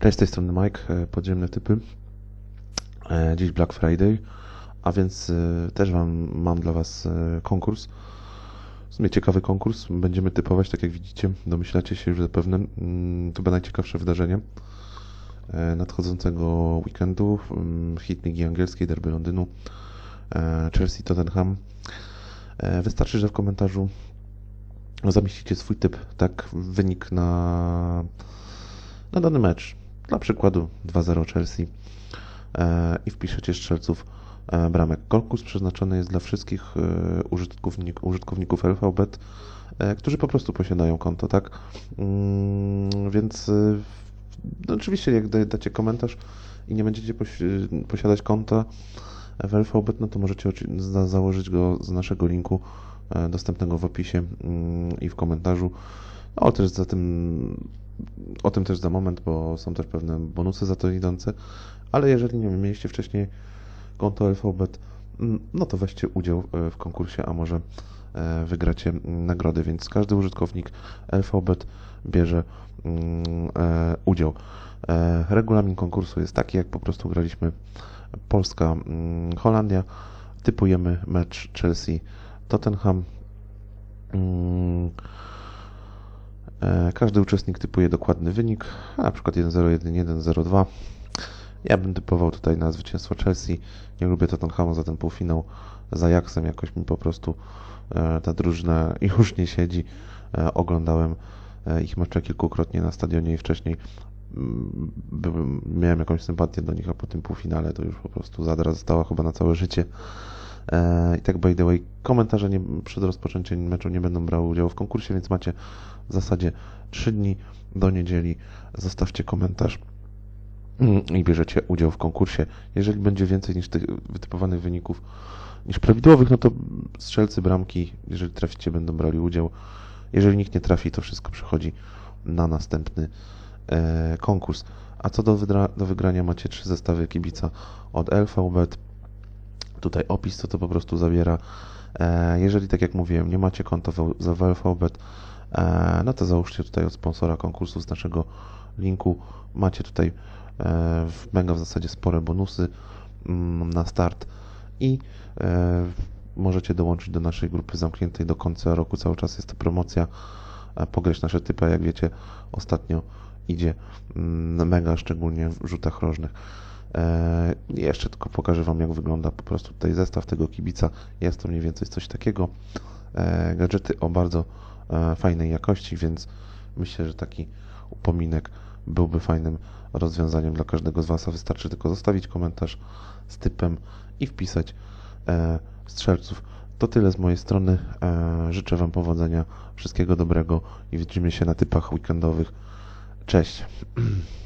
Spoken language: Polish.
Cześć, z tej strony Mike, e, podziemne typy. E, Dziś Black Friday, a więc e, też wam, mam dla Was konkurs. W sumie ciekawy konkurs. Będziemy typować, tak jak widzicie, domyślacie się już zapewne. mm, To będzie najciekawsze wydarzenie nadchodzącego weekendu. mm, Hit Ligi Angielskiej, derby Londynu, Chelsea Tottenham. Wystarczy, że w komentarzu zamieścicie swój typ, tak, wynik na, na dany mecz. Dla przykładu 2-0 Chelsea e, i wpiszecie strzelców bramek. Konkurs przeznaczony jest dla wszystkich e, użytkownik, użytkowników LVBet, e, którzy po prostu posiadają konto, tak? Mm, więc no, oczywiście jak da- dacie komentarz i nie będziecie posi- posiadać konta w LVBet, no to możecie założyć go z naszego linku dostępnego w opisie mm, i w komentarzu. No, ale też za tym, o tym też za moment, bo są też pewne bonusy za to idące. Ale jeżeli nie mieliście wcześniej konto LVBet, mm, no to weźcie udział e, w konkursie, a może e, wygracie mm, nagrody, więc każdy użytkownik LVBet bierze mm, e, udział. Regulamin konkursu jest taki, jak po prostu graliśmy Polska, mm, Holandia. Typujemy mecz Chelsea Tottenham. E, Każdy uczestnik typuje dokładny wynik, na przykład 1-0, 1-1, 0-2. Ja bym typował tutaj na zwycięstwo Chelsea. Nie lubię Tottenhamu za ten półfinał z Ajaxem. Jakoś mi po prostu e, ta drużyna już nie siedzi. E, Oglądałem e, ich mecze kilkukrotnie na stadionie i wcześniej mm, miałem jakąś sympatię do nich, a po tym półfinale to już po prostu zadra została chyba na całe życie. E, I tak by the way, komentarze nie, przed rozpoczęciem meczu nie będą brały udziału w konkursie, więc macie w zasadzie 3 dni do niedzieli. Zostawcie komentarz mm, i bierzecie udział w konkursie. Jeżeli będzie więcej niż tych wytypowanych wyników niż prawidłowych, no to strzelcy bramki, jeżeli traficie, będą brali udział. Jeżeli nikt nie trafi, to wszystko przechodzi na następny e, konkurs. A co do, do wygrania macie trzy zestawy kibica od LVBet. Tutaj opis, co to po prostu zawiera. E, jeżeli, tak jak mówiłem, nie macie konta za- w LVBet, e, no to załóżcie tutaj od sponsora konkursu z naszego linku. Macie tutaj e, w mega w zasadzie spore bonusy mm, na start i możecie dołączyć do naszej grupy zamkniętej do końca roku. Cały czas jest to promocja. Pograć nasze typy, jak wiecie, ostatnio idzie mm, mega, szczególnie w rzutach rożnych. E, jeszcze tylko pokażę Wam, jak wygląda po prostu tutaj zestaw tego kibica. Jest to mniej więcej coś takiego. E, gadżety o bardzo e, fajnej jakości, więc myślę, że taki upominek byłby fajnym rozwiązaniem dla każdego z Was, a wystarczy tylko zostawić komentarz z typem i wpisać strzelców. To tyle z mojej strony. Życzę Wam powodzenia, wszystkiego dobrego i widzimy się na typach weekendowych. Cześć.